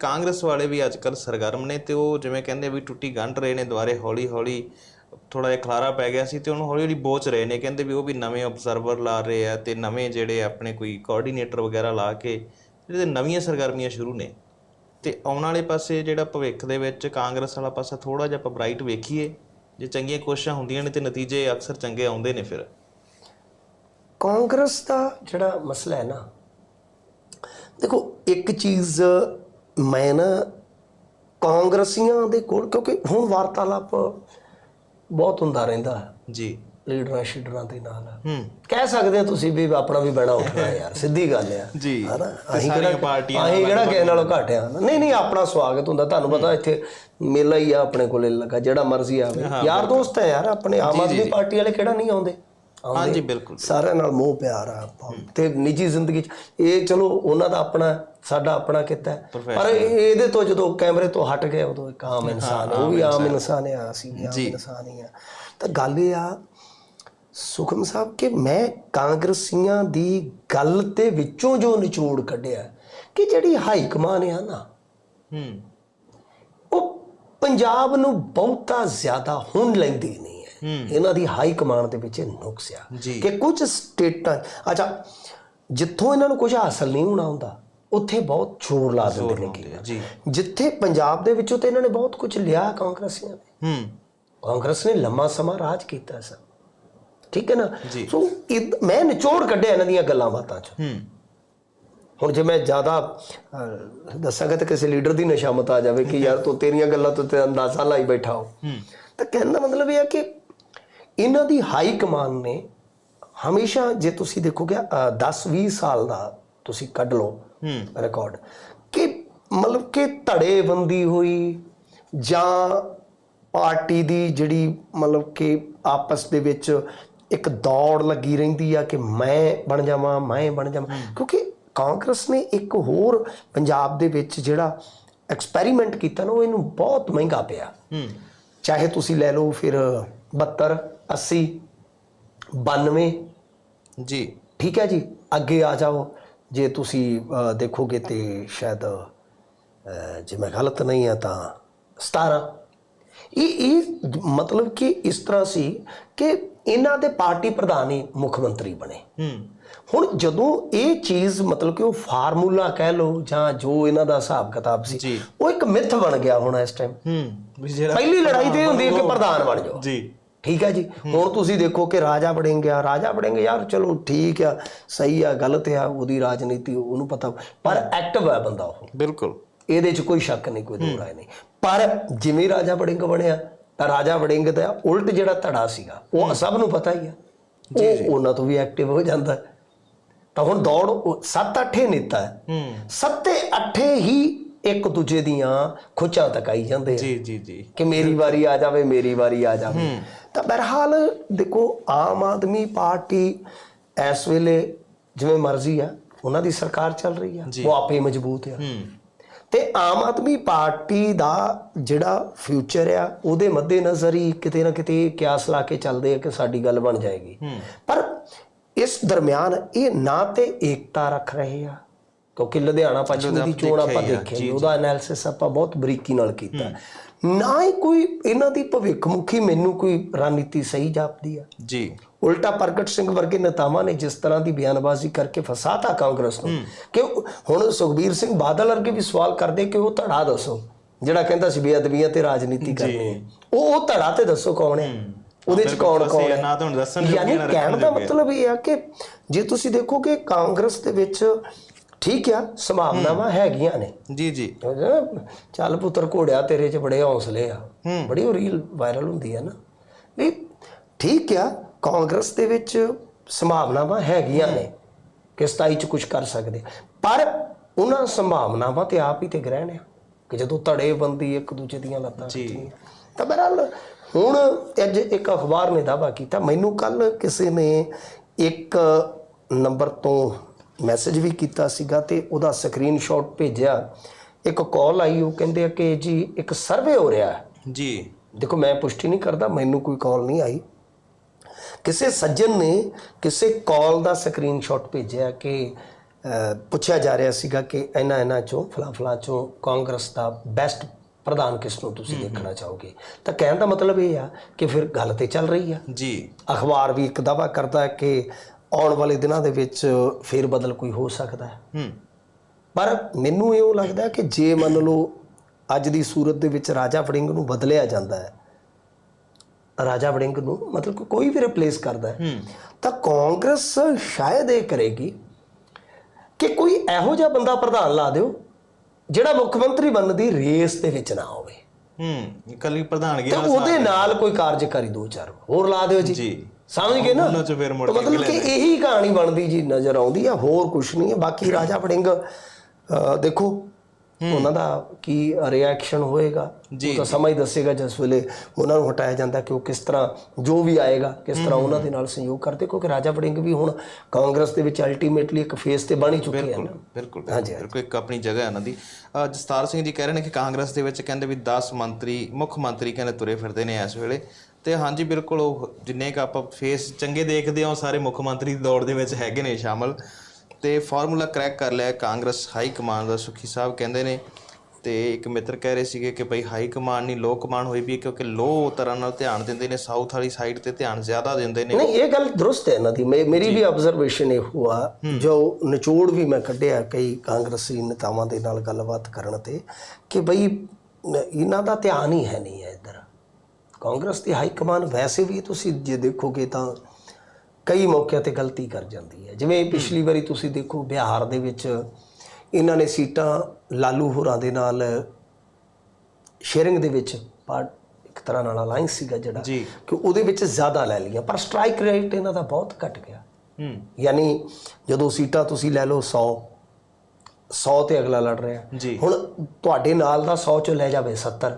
ਕਾਂਗਰਸ ਵਾਲੇ ਵੀ ਅੱਜ ਅੱਜਕੱਲ ਸਰਗਰਮ ਨੇ ਤੇ ਉਹ ਜਿਵੇਂ ਕਹਿੰਦੇ ਵੀ ਟੁੱਟੀ ਗੰਢ ਰਹੇ ਨੇ ਦੁਆਰੇ ਹੌਲੀ ਹੌਲੀ ਥੋੜਾ ਜਿਹਾ ਖਲਾਰਾ ਪੈ ਗਿਆ ਸੀ ਤੇ ਉਹਨੂੰ ਹੌਲੀ ਹੌਲੀ ਬੋਚ ਰਹੇ ਨੇ। ਕਹਿੰਦੇ ਵੀ ਉਹ ਵੀ ਨਵੇਂ ਆਬਜ਼ਰਵਰ ਲਾ ਰਹੇ ਆ ਤੇ ਨਵੇਂ ਜਿਹੜੇ ਆਪਣੇ ਕੋਈ ਕੋਆਰਡੀਨੇਟਰ ਵਗੈਰਾ ਲਾ ਕੇ ਜਿਹੜੇ ਨਵੀਆਂ ਸਰਗਰਮੀਆਂ ਸ਼ੁਰੂ ਨੇ। ਤੇ ਆਉਣ ਵਾਲੇ ਪਾਸੇ ਜਿਹੜਾ ਭਵਿੱਖ ਦੇ ਵਿੱਚ ਕਾਂਗਰਸ ਵਾਲਾ ਪਾਸਾ ਥੋੜਾ ਜਿਹਾ ਆਪਾਂ ਬ੍ਰਾਈਟ ਵੇਖੀਏ, ਜੇ ਚੰਗੀਆਂ ਕੋਸ਼ਿਸ਼ਾਂ ਹੁੰਦੀਆਂ ਨੇ ਤੇ ਨਤੀਜੇ ਅਕਸਰ ਚੰਗੇ ਆਉਂਦੇ ਨੇ ਫਿਰ। ਕਾਂਗਰਸ ਦਾ ਜਿਹੜਾ ਮਸਲਾ ਹੈ ਨਾ, ਦੇਖੋ ਇੱਕ ਚੀਜ਼ ਮੈਂ ਨਾ ਕਾਂਗਰਸੀਆਂ ਦੇ ਕੋਲ ਕਿਉਂਕਿ ਹੁਣ ਵਾਰਤਾਲਾਪ ਬਹੁਤ ਹੁੰਦਾ ਰਹਿੰਦਾ ਹੈ। ਜੀ। ਲੀਡਰਾਂ ਸ਼ੀਡਰਾਂ ਦੇ ਨਾਲ। ਹੂੰ। ਕਹਿ ਸਕਦੇ ਆ ਤੁਸੀਂ ਵੀ ਆਪਣਾ ਵੀ ਬਣਾ ਉੱਠਣਾ ਯਾਰ ਸਿੱਧੀ ਗੱਲ ਆ ਜੀ। ਹਨਾ? ਅਸੀਂ ਕਿਹੜਾ ਪਾਰਟੀਆਂ ਅਸੀਂ ਕਿਹੜਾ ਕਿਸੇ ਨਾਲੋਂ ਘੱਟ ਆ। ਨਹੀਂ ਨਹੀਂ ਆਪਣਾ ਸਵਾਗਤ ਹੁੰਦਾ। ਤੁਹਾਨੂੰ ਪਤਾ ਇੱਥੇ ਮੇਲਾ ਹੀ ਆ ਆਪਣੇ ਕੋਲੇ ਲੱਗਾ ਜਿਹੜਾ ਮਰਜ਼ੀ ਆਵੇ। ਯਾਰ ਦੋਸਤ ਹੈ ਯਾਰ ਆਪਣੇ ਆਮ ਆਦਮੀ ਪਾਰਟੀ ਵਾਲੇ ਕਿਹੜਾ ਨਹੀਂ ਆਉਂਦੇ? ਆਉਂਦੇ। ਹਾਂਜੀ ਬਿਲਕੁਲ ਸਾਰਿਆਂ ਨਾਲ ਮੋਹ ਪਿਆਰ ਆ ਆਪਾਂ ਤੇ ਨਿੱਜੀ ਜ਼ਿੰਦਗੀ 'ਚ ਇਹ ਚਲੋ ਉਹਨਾਂ ਦਾ ਆਪਣਾ ਸਾਡਾ ਆਪਣਾ ਕਿੱਤਾ। ਪਰ ਇਹ- ਇਹਦੇ ਤੋਂ ਜਦੋਂ ਕੈਮਰੇ ਤੋਂ ਹਟ ਗਏ ਉਦੋਂ ਇੱਕ ਆਮ ਇਨਸਾਨ ਉਹ ਵੀ ਆਮ ਇਨਸਾਨ ਆ ਅਸੀਂ ਵੀ ਆਮ ਇਨਸਾਨ ਹੀ ਆ ਤਾਂ ਗੱਲ ਇਹ ਆ ਸੁਖਮ ਸਾਹਿਬ ਕਿ ਮੈਂ ਕਾਂਗਰਸੀਆਂ ਦੀ ਗੱਲ ਤੇ ਵਿੱਚੋਂ ਜੋ ਨਿਚੋੜ ਕੱਢਿਆ ਕਿ ਜਿਹੜੀ ਹਾਈ ਕਮਾਨ ਆ ਨਾ ਹੂੰ। ਉਹ ਪੰਜਾਬ ਨੂੰ ਬਹੁਤਾ ਜ਼ਿਆਦਾ ਹੁਣ ਲੈਂਦੀ ਨਹੀਂ। ਇਹਨਾਂ ਦੀ ਹਾਈ ਕਮਾਂਡ ਦੇ ਵਿੱਚ ਨੁਕਸ ਆ। ਕਿ ਕੁਝ ਸਟੇਟਾਂ ਅੱਛਾ ਜਿੱਥੋਂ ਇਹਨਾਂ ਨੂੰ ਕੁਝ ਹਾਸਲ ਨਹੀਂ ਹੋਣਾ ਹੁੰਦਾ ਉੱਥੇ ਬਹੁਤ ਜ਼ੋਰ ਲਾ ਦਿੰਦੇ ਨੇ ਆ, ਜੀ। ਜਿੱਥੇ ਪੰਜਾਬ ਦੇ ਵਿੱਚੋਂ ਤੇ ਇਹਨਾਂ ਨੇ ਬਹੁਤ ਕੁਝ ਲਿਆ ਕਾਂਗਰਸੀਆਂ ਨੇ। ਹੂੰ। ਕਾਂਗਰਸ ਨੇ ਲੰਮਾ ਸਮਾਂ ਰਾਜ ਕੀਤਾ ਸਰ। ਠੀਕ ਹੈ ਨਾ। ਸੋ ਮੈਂ ਨਿਚੋੜ ਕੱਢਿਆ ਇਹਨਾਂ ਦੀਆਂ ਗੱਲਾਂ ਬਾਤਾਂ ਚ। ਹੂੰ। ਹੁਣ ਜੇ ਮੈਂ ਜ਼ਿਆਦਾ ਦੱਸਾਂਗਾ ਤਾਂ ਕਿਸੇ ਲੀਡਰ ਦੀ ਨਸ਼ਾਮਤ ਆ ਜਾਵੇ ਕਿ ਯਾਰ ਤੂੰ ਤੇਰੀਆਂ ਗੱਲਾਂ ਤੋਂ ਤੇ ਅੰਦਾਜ਼ਾ ਲਾਈ ਬੈਠਾ ਹੋ। ਤਾਂ ਕਹਿਣ ਦਾ ਮਤਲਬ ਇਹ ਹੈ ਕਿ ਇਹਨਾਂ ਦੀ ਹਾਈ ਕਮਾਨ ਨੇ ਹਮੇਸ਼ਾ ਜੇ ਤੁਸੀਂ ਦੇਖੋਗੇ 10-20 ਸਾਲ ਦਾ ਤੁਸੀਂ ਕੱਢ ਲਓ ਰਿਕਾਰਡ ਕਿ ਮਤਲਬ ਕਿ ਧੜੇਬੰਦੀ ਹੋਈ ਜਾਂ ਪਾਰਟੀ ਦੀ ਜਿਹੜੀ ਮਤਲਬ ਕਿ ਆਪਸ ਦੇ ਵਿੱਚ ਇੱਕ ਦੌੜ ਲੱਗੀ ਰਹਿੰਦੀ ਆ ਕਿ ਮੈਂ ਬਣ ਜਾਵਾਂ ਮੈਂ ਬਣ ਜਾਵਾਂ ਕਿਉਂਕਿ ਕਾਂਗਰਸ ਨੇ ਇੱਕ ਹੋਰ ਪੰਜਾਬ ਦੇ ਵਿੱਚ ਜਿਹੜਾ ਐਕਸਪੈਰੀਮੈਂਟ ਕੀਤਾ ਨਾ ਉਹ ਇਹਨੂੰ ਬਹੁਤ ਮਹਿੰਗਾ ਪਿਆ। ਚਾਹੇ ਤੁਸੀਂ ਲੈ ਲਓ ਫਿਰ 72 80 92 ਜੀ। ਠੀਕ ਹੈ ਜੀ? ਅੱਗੇ ਆ ਜਾਓ। ਜੇ ਤੁਸੀਂ ਦੇਖੋਗੇ ਤੇ ਸ਼ਾਇਦ ਜੇ ਮੈਂ ਗਲਤ ਨਹੀਂ ਹਾਂ ਤਾਂ 17 ਇਹ ਇਹ ਮਤਲਬ ਕਿ ਇਸ ਤਰ੍ਹਾਂ ਸੀ ਕਿ ਇਹਨਾਂ ਦੇ ਪਾਰਟੀ ਪ੍ਰਧਾਨ ਹੀ ਮੁੱਖ ਮੰਤਰੀ ਬਣੇ। ਹੁਣ ਜਦੋਂ ਇਹ ਚੀਜ਼ ਮਤਲਬ ਕਿ ਉਹ ਫਾਰਮੂਲਾ ਕਹਿ ਲਓ ਜਾਂ ਜੋ ਇਹਨਾਂ ਦਾ ਹਿਸਾਬ ਕਿਤਾਬ ਸੀ। ਉਹ ਇੱਕ ਮਿੱਥ ਬਣ ਗਿਆ ਹੁਣ ਇਸ ਟਾਈਮ ਪਹਿਲੀ ਲੜਾਈ ਤੇ ਹੁੰਦੀ ਹੈ ਕਿ ਪ੍ਰਧਾਨ ਬਣ ਜਾਓ। ਜੀ। ਠੀਕ ਹੈ ਜੀ? ਹੁਣ ਤੁਸੀਂ ਦੇਖੋ ਕਿ ਰਾਜਾ ਵੜਿੰਗ ਆ ਰਾਜਾ ਵੜਿੰਗ ਯਾਰ ਚਲੋ ਠੀਕ ਆ ਸਹੀ ਆ ਗਲਤ ਆ ਉਹਦੀ ਰਾਜਨੀਤੀ ਉਹਨੂੰ ਪਤਾ। ਪਰ ਐਕਟਿਵ ਹੈ ਬੰਦਾ ਉਹ। ਬਿਲਕੁਲ। ਇਹਦੇ 'ਚ ਕੋਈ ਸ਼ੱਕ ਨਹੀਂ ਕੋਈ ਦੋ ਰਾਏ ਨਹੀਂ। ਪਰ ਜਿਵੇਂ ਰਾਜਾ ਵੜਿੰਗ ਬਣਿਆ ਤਾਂ ਰਾਜਾ ਵੜਿੰਗ ਦਾ ਉਲਟ ਜਿਹੜਾ ਧੜਾ ਸੀਗਾ ਉਹ ਸਭ ਨੂੰ ਪਤਾ ਹੀ ਆ। ਉਹ ਉਹਨਾਂ ਤੋਂ ਵੀ ਐਕਟਿਵ ਹੋ ਜਾਂਦਾ। ਤਾਂ ਹੁਣ ਦੌੜ ਉਹ ਸੱਤ ਅੱਠੇ ਨੇਤਾ। ਹੈ ਹੂੰ। ਸੱਤੇ ਅੱਠੇ ਹੀ ਇੱਕ ਦੂਜੇ ਦੀਆਂ ਖੁੱਚਾਂ ਤਕਾਈ ਜਾਂਦੇ ਆ। ਜੀ ਜੀ ਜੀ। ਕਿ ਮੇਰੀ ਵਾਰੀ ਆ ਜਾਵੇ ਮੇਰੀ ਵਾਰੀ ਆ ਜਾਵੇ। ਤਾਂ ਬਹਰਹਾਲ ਦੇਖੋ ਆਮ ਆਦਮੀ ਪਾਰਟੀ ਇਸ ਵੇਲੇ ਜਿਵੇਂ ਮਰਜ਼ੀ ਆ ਉਹਨਾਂ ਦੀ ਸਰਕਾਰ ਚੱਲ ਰਹੀ ਆ। ਉਹ ਆਪੇ ਮਜ਼ਬੂਤ ਆ। ਤੇ ਆਮ ਆਦਮੀ ਪਾਰਟੀ ਦਾ ਜਿਹੜਾ ਫਿਊਚਰ ਆ ਉਹਦੇ ਮੱਦੇ ਨਜ਼ਰ ਹੀ ਕਿਤੇ ਨਾ ਕਿਤੇ ਕਿਆਸ ਲਾ ਕੇ ਚੱਲਦੇ ਆ ਕਿ ਸਾਡੀ ਗੱਲ ਬਣ ਜਾਏਗੀ। ਪਰ ਇਸ ਦਰਮਿਆਨ ਇਹ ਨਾ ਤੇ ਏਕਤਾ ਰੱਖ ਰਹੇ ਆ ਕਿਉਂਕਿ ਲੁਧਿਆਣਾ ਪੱਛਮੀ ਦੀ ਚੋਣ ਆਪਾਂ ਦੇਖਿਆ ਉਹਦਾ ਐਨਾਲਿਸਿਸ ਆਪਾਂ ਬਹੁਤ ਬਰੀਕੀ ਨਾਲ ਕੀਤਾ। ਨਾ ਹੀ ਕੋਈ ਇਹਨਾਂ ਦੀ ਭਵਿੱਖਮੁਖੀ ਮੈਨੂੰ ਕੋਈ ਰਣਨੀਤੀ ਸਹੀ ਜਾਪਦੀ ਆ। ਜੀ। ਉਲਟਾ ਪ੍ਰਗਟ ਸਿੰਘ ਵਰਗੇ ਨੇਤਾਵਾਂ ਨੇ ਜਿਸ ਤਰ੍ਹਾਂ ਦੀ ਬਿਆਨਬਾਜ਼ੀ ਕਰਕੇ ਫਸਾਤਾ ਕਾਂਗਰਸ ਨੂੰ। ਕਿ ਹੁਣ ਸੁਖਬੀਰ ਸਿੰਘ ਬਾਦਲ ਵਰਗੇ ਵੀ ਸਵਾਲ ਕਰਦੇ ਕਿ ਉਹ ਧੜਾ ਦੱਸੋ ਜਿਹੜਾ ਕਹਿੰਦਾ ਸੀ ਬੇਅਦਬੀਆਂ ਤੇ ਰਾਜਨੀਤੀ ਕਰਨੀ ਹੈ। ਉਹ ਉਹ ਧੜਾ ਤੇ ਦੱਸੋ ਕੌਣ ਹੈ? ਉਹਦੇ ਚ ਕੌਣ ਕੌਣ ਹੈ ਨਾ ਤਾਂ ਹੁਣ ਦੱਸਣ ਯਾਨੀ ਕਹਿਣ ਦਾ। ਮਤਲਬ ਇਹ ਆ ਕਿ ਜੇ ਤੁਸੀਂ ਦੇਖੋਗੇ ਕਾਂਗਰਸ ਦੇ ਵਿੱਚ ਠੀਕ ਆ ਸੰਭਾਵਨਾਵਾਂ ਹੈਗੀਆਂ ਨੇ। ਜੀ ਜੀ। ਚੱਲ ਪੁੱਤਰ ਘੋੜਿਆ ਤੇਰੇ 'ਚ ਬੜੇ ਹੌਸਲੇ ਆ। ਬੜੀ ਉਹ ਰੀਲ ਵਾਇਰਲ ਹੁੰਦੀ ਆ ਨਾ। ਵੀ ਠੀਕ ਆ ਕਾਂਗਰਸ ਦੇ ਵਿੱਚ ਸੰਭਾਵਨਾਵਾਂ ਹੈਗੀਆਂ ਨੇ। ਕਿ 27 ਚ ਕੁਝ ਕਰ ਸਕਦੇ। ਪਰ ਉਹਨਾਂ ਸੰਭਾਵਨਾਵਾਂ ਤੇ ਆਪ ਹੀ ਤੇ ਗ੍ਰਹਿਣ ਆ। ਕਿ ਜਦੋਂ ਧੜੇ ਬੰਦੀ ਇੱਕ ਦੂਜੇ ਦੀਆਂ ਲੱਤਾਂ ਖਿੱਚਦੀਆਂ ਤਾਂ ਬਹਰਹਾਲ ਹੁਣ ਅੱਜ ਇੱਕ ਅਖਬਾਰ ਨੇ ਦਾਵਾ ਕੀਤਾ। ਮੈਨੂੰ ਕੱਲ ਕਿਸੇ ਨੇ ਇੱਕ ਨੰਬਰ ਤੋਂ ਮੈਸੇਜ ਵੀ ਕੀਤਾ ਸੀਗਾ ਤੇ ਉਹਦਾ ਸਕਰੀਨਸ਼ਾਟ ਭੇਜਿਆ। ਇੱਕ ਕਾਲ ਆਈ ਉਹ ਕਹਿੰਦੇ ਆ ਕਿ ਜੀ ਇੱਕ ਸਰਵੇ ਹੋ ਰਿਹਾ ਹੈ। ਜੀ। ਦੇਖੋ ਮੈਂ ਪੁਸ਼ਟੀ ਨਹੀਂ ਕਰਦਾ ਮੈਨੂੰ ਕੋਈ ਕਾਲ ਨਹੀਂ ਆਈ। ਕਿਸੇ ਸੱਜਣ ਨੇ ਕਿਸੇ ਕਾਲ ਦਾ ਸਕਰੀਨਸ਼ਾਟ ਭੇਜਿਆ ਕਿ ਪੁੱਛਿਆ ਜਾ ਰਿਹਾ ਸੀਗਾ ਕਿ ਇਹਨਾਂ ਇਹਨਾਂ ਚੋਂ ਫਲਾਂ ਫਲਾਂ ਚੋਂ ਕਾਂਗਰਸ ਦਾ ਬੈਸਟ ਪ੍ਰਧਾਨ ਕਿਸ ਨੂੰ ਤੁਸੀਂ ਦੇਖਣਾ ਚਾਹੋਗੇ? ਤਾਂ ਕਹਿਣ ਦਾ ਮਤਲਬ ਇਹ ਆ ਕਿ ਫਿਰ ਗੱਲ ਤੇ ਚੱਲ ਰਹੀ ਆ। ਜੀ। ਅਖਬਾਰ ਵੀ ਇੱਕ ਦਾਵਾ ਕਰਦਾ ਹੈ ਕਿ ਆਉਣ ਵਾਲੇ ਦਿਨਾਂ ਦੇ ਵਿੱਚ ਫੇਰ ਬਦਲ ਕੋਈ ਹੋ ਸਕਦਾ ਹੈ। ਹੂੰ। ਪਰ ਮੈਨੂੰ ਇਉਂ ਲੱਗਦਾ ਕਿ ਜੇ ਮੰਨ ਲਓ ਅੱਜ ਦੀ ਸੂਰਤ ਦੇ ਵਿੱਚ ਰਾਜਾ ਵੜਿੰਗ ਨੂੰ ਬਦਲਿਆ ਜਾਂਦਾ ਹੈ ਰਾਜਾ ਵੜਿੰਗ ਨੂੰ ਮਤਲਬ ਕੋਈ ਵੀ ਰਿਪਲੇਸ ਕਰਦਾ ਹੈ ਹੂੰ। ਤਾਂ ਕਾਂਗਰਸ ਸ਼ਾਇਦ ਇਹ ਕਰੇਗੀ ਕਿ ਕੋਈ ਇਹੋ ਜਿਹਾ ਬੰਦਾ ਪ੍ਰਧਾਨ ਲਾ ਦਿਓ ਜਿਹੜਾ ਮੁੱਖ ਮੰਤਰੀ ਬਣਨ ਦੀ ਰੇਸ ਦੇ ਵਿੱਚ ਨਾ ਹੋਵੇ। ਹੂੰ ਇਕੱਲੀ ਪ੍ਰਧਾਨਗੀ ਤੇ ਉਹਦੇ ਨਾਲ ਕੋਈ ਕਾਰਜਕਾਰੀ ਦੋ ਚਾਰ ਹੋਰ ਲਾ ਦਿਓ ਜੀ। ਜੀ। ਸਮਝ ਗਏ ਨਾ? ਉਹਨਾਂ ਚ ਫਿਰ ਮੁੜ ਤਾਂ ਕੇ ਮਤਲਬ ਕਿ ਇਹੀ ਕਹਾਣੀ ਬਣਦੀ ਜੀ ਨਜ਼ਰ ਆਉਂਦੀ ਆ ਹੋਰ ਕੁਝ ਨਹੀਂ ਹੈ ਬਾਕੀ ਰਾਜਾ ਵੜਿੰਗ ਦੇਖੋ ਉਹਨਾਂ ਦਾ ਕੀ ਰਿਐਕਸ਼ਨ ਹੋਏਗਾ ਉਹ ਤਾਂ ਸਮਾਂ ਹੀ ਦੱਸੇਗਾ ਜਿਸ ਵੇਲੇ ਉਹਨਾਂ ਨੂੰ ਹਟਾਇਆ ਜਾਂਦਾ ਕਿ ਉਹ ਕਿਸ ਤਰ੍ਹਾਂ ਜੋ ਵੀ ਆਏਗਾ ਕਿਸ ਤਰ੍ਹਾਂ ਉਹਨਾਂ ਦੇ ਨਾਲ ਸਹਿਯੋਗ ਕਰਦੇ ਕਿਉਂਕਿ ਰਾਜਾ ਵੜਿੰਗ ਵੀ ਹੁਣ ਕਾਂਗਰਸ ਦੇ ਵਿੱਚ ਅਲਟੀਮੇਟਲੀ ਇੱਕ ਫੇਸ ਤੇ ਬਣ ਹੀ ਚੁੱਕੇ ਹਨ ਬਿਲਕੁਲ ਬਿਲਕੁਲ ਇੱਕ ਆਪਣੀ ਜਗ੍ਹਾ ਹੈ ਉਹਨਾਂ ਦੀ। ਜਸਤਾਰ ਸਿੰਘ ਜੀ ਕਹਿ ਰਹੇ ਨੇ ਕਿ ਕਾਂਗਰਸ ਦੇ ਵਿੱਚ ਕਹਿੰਦੇ ਵੀ 10 ਮੰਤਰੀ ਮੁੱਖ ਮੰਤਰੀ ਕਹਿੰਦੇ ਤੁਰੇ ਫਿਰਦੇ ਨੇ ਇਸ ਵੇਲੇ। ਤੇ ਹਾਂਜੀ ਬਿਲਕੁਲ ਉਹ ਜਿੰਨੇ ਕ ਆਪਾਂ ਫੇਸ ਚੰਗੇ ਦੇਖਦੇ ਹਾਂ ਉਹ ਸਾਰੇ ਮੁੱਖ ਮੰਤਰੀ ਦੀ ਦੌੜ ਦੇ ਵਿੱਚ ਹੈਗੇ ਨੇ ਸ਼ਾਮਲ। ਤੇ ਫਾਰਮੂਲਾ ਕ੍ਰੈਕ ਕਰ ਲਿਆ ਕਾਂਗਰਸ ਹਾਈ ਕਮਾਂਡ ਦਾ ਸੁਖੀ ਸਾਹਿਬ ਕਹਿੰਦੇ ਨੇ। ਤੇ ਇੱਕ ਮਿੱਤਰ ਕਹਿ ਰਹੇ ਸੀਗੇ ਕਿ ਭਈ ਹਾਈ ਕਮਾਂਡ ਨਹੀਂ ਲੋ ਕਮਾਂਡ ਹੋਈ ਵੀ ਕਿਉਂਕਿ ਲੋ ਤਰ੍ਹਾਂ ਨਾਲ ਧਿਆਨ ਦਿੰਦੇ ਨੇ ਸਾਊਥ ਵਾਲੀ ਸਾਈਡ ਤੇ ਧਿਆਨ ਜ਼ਿਆਦਾ ਦਿੰਦੇ ਨੇ। ਨਹੀਂ ਇਹ ਗੱਲ ਦਰੁਸਤ ਹੈ ਇਹਨਾਂ ਦੀ। ਮੇਰੀ ਵੀ ਆਬਜ਼ਰਵੇਸ਼ਨ ਇਹ ਹੁਆ ਜੋ ਨਿਚੋੜ ਵੀ ਮੈਂ ਕੱਢਿਆ ਕਈ ਕਾਂਗਰਸੀ ਨੇਤਾਵਾਂ ਦੇ ਨਾਲ ਗੱਲਬਾਤ ਕਰਨ ਤੇ ਕਿ ਨ- ਇਹਨਾਂ ਦਾ ਧਿਆਨ ਹੀ ਹੈ ਨਹੀਂ। ਕਾਂਗਰਸ ਦੀ ਹਾਈ ਕਮਾਨ ਵੈਸੇ ਵੀ ਤੁਸੀਂ ਜੇ ਦੇਖੋਗੇ ਤਾਂ ਕਈ ਮੌਕਿਆਂ ਤੇ ਗਲਤੀ ਕਰ ਜਾਂਦੀ ਹੈ। ਜਿਵੇਂ ਪਿਛਲੀ ਵਾਰੀ ਤੁਸੀਂ ਦੇਖੋ ਬਿਹਾਰ ਦੇ ਵਿੱਚ ਇਹਨਾਂ ਨੇ ਸੀਟਾਂ ਲਾਲੂ ਹੋਰਾਂ ਦੇ ਨਾਲ ਸ਼ੇਅਰਿੰਗ ਦੇ ਵਿੱਚ ਪਾਰਟ ਇੱਕ ਤਰ੍ਹਾਂ ਨਾਲ ਅਲਾਈਅੰਸ ਸੀਗਾ ਜਿਹੜਾ ਕਿ ਉਹਦੇ ਵਿੱਚ ਜ਼ਿਆਦਾ ਲੈ ਲਈਆਂ। ਪਰ ਸਟ੍ਰਾਈਕ ਰੇਟ ਇਹਨਾਂ ਦਾ ਬਹੁਤ ਘਟ ਗਿਆ। ਹੂੰ। ਯਾਨੀ ਜਦੋਂ ਸੀਟਾਂ ਤੁਸੀਂ ਲੈ ਲਓ 100 100 ਤੇ ਅਗਲਾ ਲੜ ਰਿਹਾ। ਜੀ। ਹੁਣ ਤੁਹਾਡੇ ਨਾਲ ਦਾ 100 ਚੋਂ ਲੈ ਜਾਵੇ 70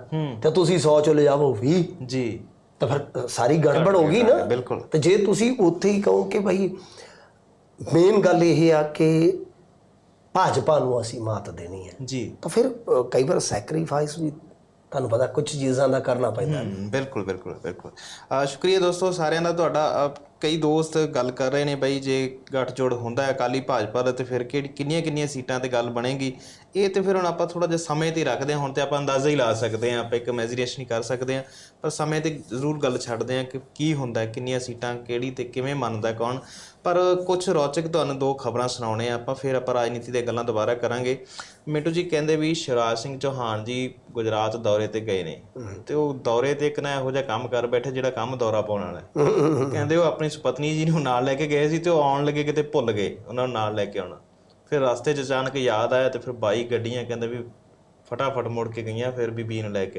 ਤੇ ਤੁਸੀਂ 100 ਚੋਂ ਲੈ ਜਾਵੋ 20 ਜੀ। ਤਾਂ ਫਿਰ ਸਾਰੀ ਗੜਬੜ ਹੋ ਗਈ ਨਾ। ਬਿਲਕੁਲ। ਤੇ ਜੇ ਤੁਸੀਂ ਉੱਥੇ ਹੀ ਕਹੋ ਕਿ ਭਾਈ ਮੇਨ ਗੱਲ ਇਹ ਆ ਕਿ ਭਾਜਪਾ ਨੂੰ ਅਸੀਂ ਮਾਤ ਦੇਣੀ ਹੈ। ਜੀ। ਤਾਂ ਫਿਰ ਕਈ ਵਾਰ ਸੈਕਰੀਫਾਈਸ ਵੀ ਤੁਹਾਨੂੰ ਪਤਾ ਕੁਝ ਚੀਜ਼ਾਂ ਦਾ ਕਰਨਾ ਪੈਂਦਾ। ਬਿਲਕੁਲ ਬਿਲਕੁਲ ਬਿਲਕੁਲ। ਸ਼ੁਕਰੀਆ ਦੋਸਤੋ ਸਾਰਿਆਂ ਦਾ ਤੁਹਾਡਾ। ਕਈ ਦੋਸਤ ਗੱਲ ਕਰ ਰਹੇ ਨੇ ਬਈ ਜੇ ਗੱਠਜੋੜ ਹੁੰਦਾ ਹੈ ਅਕਾਲੀ ਭਾਜਪਾ ਦਾ ਤੇ ਫਿਰ ਕਿਹੜੀ ਕਿੰਨੀਆਂ ਕਿੰਨੀਆਂ ਸੀਟਾਂ ਤੇ ਗੱਲ ਬਣੇਗੀ? ਇਹ ਤੇ ਫਿਰ ਹੁਣ ਆਪਾਂ ਥੋੜਾ ਜਿਹਾ ਸਮੇਂ ਤੇ ਰੱਖਦੇ ਹਾਂ ਹੁਣ ਤੇ ਆਪਾਂ ਅੰਦਾਜ਼ਾ ਹੀ ਲਾ ਸਕਦੇ ਹਾਂ ਆਪਾਂ ਇੱਕ ਇਮੇਜਿਨੇਸ਼ਨ ਹੀ ਕਰ ਸਕਦੇ ਹਾਂ ਪਰ ਸਮੇਂ ਤੇ ਜ਼ਰੂਰ ਗੱਲ ਛੱਡਦੇ ਹਾਂ ਕਿ ਕੀ ਹੁੰਦਾ ਕਿੰਨੀਆਂ ਸੀਟਾਂ ਕਿਹੜੀ ਤੇ ਕਿਵੇਂ ਮੰਨਦਾ ਕੌਣ? ਪਰ ਕੁਝ ਰੌਚਕ ਤੁਹਾਨੂੰ ਦੋ ਖਬਰਾਂ ਸੁਣਾਉਣੇ ਆ ਆਪਾਂ ਫਿਰ ਆਪਾਂ ਰਾਜਨੀਤੀ ਦੀਆਂ ਗੱਲਾਂ ਦੁਬਾਰਾ ਕਰਾਂਗੇ। ਮਿੰਟੂ ਜੀ ਕਹਿੰਦੇ ਵੀ ਸ਼ਿਵਰਾਜ ਸਿੰਘ ਚੌਹਾਨ ਜੀ ਗੁਜਰਾਤ ਦੌਰੇ ਤੇ ਗਏ ਨੇ ਤੇ ਉਹ ਦੌਰੇ ਤੇ ਇੱਕ ਨਾ ਇਹੋ ਜਿਹਾ ਕੰਮ ਕਰ ਬੈਠੇ ਜਿਹੜਾ ਕੰਮ ਦੌਰਾ ਪਾਉਣ ਵਾਲਾ ਹੈ। ਕਹਿੰਦੇ ਉਹ ਆਪਣੀ ਸੁਪਤਨੀ ਜੀ ਨੂੰ ਨਾਲ ਲੈ ਕੇ ਗਏ ਸੀ ਤੇ ਉਹ ਆਉਣ ਲੱਗੇ ਕਿਤੇ ਭੁੱਲ ਗਏ, ਉਹਨਾਂ ਨੂੰ ਨਾਲ ਲੈ ਕੇ ਆਉਣਾ। ਫਿਰ ਰਸਤੇ 'ਚ ਅਚਾਨਕ ਯਾਦ ਆਇਆ ਤੇ ਫਿਰ ਬਾਈ ਗੱਡੀਆਂ ਕਹਿੰਦੇ ਵੀ ਫਟਾਫਟ ਮੁੜ ਕੇ ਗਈਆਂ, ਫਿਰ ਬੀਬੀ ਨੂੰ ਲੈ ਕੇ